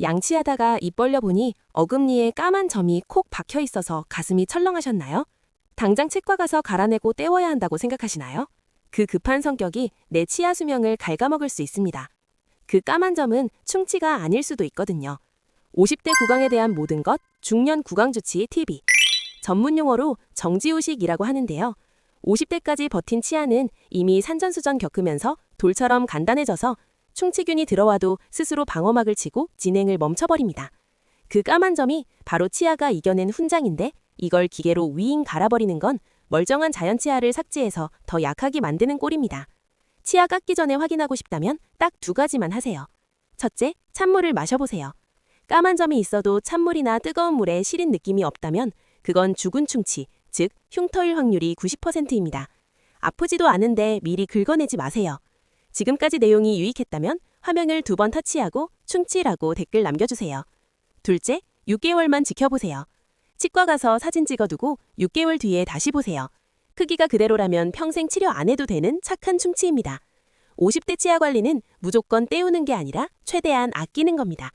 양치하다가 입 벌려 보니 어금니에 까만 점이 콕 박혀 있어서 가슴이 철렁하셨나요? 당장 치과 가서 갈아내고 떼워야 한다고 생각하시나요? 그 급한 성격이 내 치아 수명을 갉아먹을 수 있습니다. 그 까만 점은 충치가 아닐 수도 있거든요. 50대 구강에 대한 모든 것, 중년 구강 주치 TV. 전문 용어로 정지후식이라고 하는데요. 50대까지 버틴 치아는 이미 산전수전 겪으면서 돌처럼 간단해져서 충치균이 들어와도 스스로 방어막을 치고 진행을 멈춰버립니다. 그 까만 점이 바로 치아가 이겨낸 훈장인데 이걸 기계로 윙 갈아버리는 건 멀쩡한 자연 치아를 삭제해서 더 약하게 만드는 꼴입니다. 치아 깎기 전에 확인하고 싶다면 딱 두 가지만 하세요. 첫째, 찬물을 마셔보세요. 까만 점이 있어도 찬물이나 뜨거운 물에 시린 느낌이 없다면 그건 죽은 충치, 즉 흉터일 확률이 90%입니다. 아프지도 않은데 미리 긁어내지 마세요. 지금까지 내용이 유익했다면 화면을 두 번 터치하고 충치라고 댓글 남겨주세요. 둘째, 6개월만 지켜보세요. 치과 가서 사진 찍어두고 6개월 뒤에 다시 보세요. 크기가 그대로라면 평생 치료 안 해도 되는 착한 충치입니다. 50대 치아 관리는 무조건 떼우는 게 아니라 최대한 아끼는 겁니다.